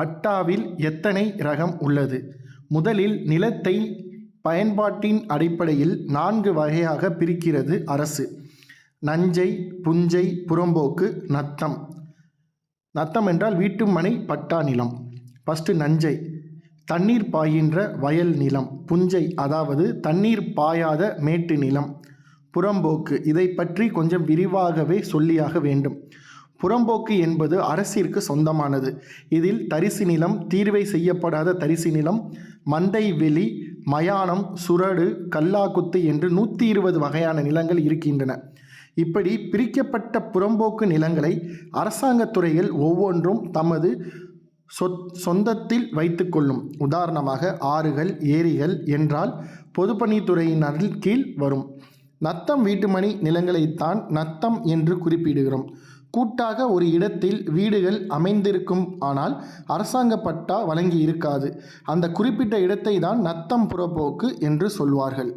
பட்டாவில் எத்தனை ரகம் உள்ளது? முதலில் நிலத்தை பயன்பாட்டின் அடிப்படையில் நான்கு வகையாக பிரிக்கிறது அரசு. நஞ்சை புஞ்சை புறம்போக்கு நத்தம். நத்தம் என்றால் வீட்டு மனை பட்டா நிலம். ஃபஸ்ட்டு நஞ்சை. தண்ணீர் பாய்கின்ற வயல் நிலம். புஞ்சை அதாவது தண்ணீர் பாயாத மேட்டு நிலம். புறம்போக்கு. இதை பற்றி கொஞ்சம் விரிவாகவே சொல்லியாக வேண்டும். புறம்போக்கு என்பது அரசிற்கு சொந்தமானது. இதில் தரிசு நிலம் தீர்வை செய்யப்படாத தரிசு நிலம் மந்தை வெளி மயானம் சுரடு கல்லாக்குத்து என்று நூற்றி இருபது வகையான நிலங்கள் இருக்கின்றன. இப்படி பிரிக்கப்பட்ட புறம்போக்கு நிலங்களை அரசாங்கத் துறைகள் ஒவ்வொன்றும் தமது சொத் சொந்தத்தில் வைத்துக்கொள்ளும் உதாரணமாக ஆறுகள் ஏரிகள் என்றால் பொதுப்பணித்துறையினரின் கீழ் வரும். நத்தம் வீட்டுமணி நிலங்களைத்தான் நத்தம் என்று குறிப்பிடுகிறோம். கூட்டாக ஒரு இடத்தில் வீடுகள் அமைந்திருக்கும் ஆனால் அரசாங்க பட்டா வழங்கி இருக்காது அந்த குறிப்பிட்ட இடத்தை தான் நத்தம் புறப்போக்கு என்று சொல்வார்கள்.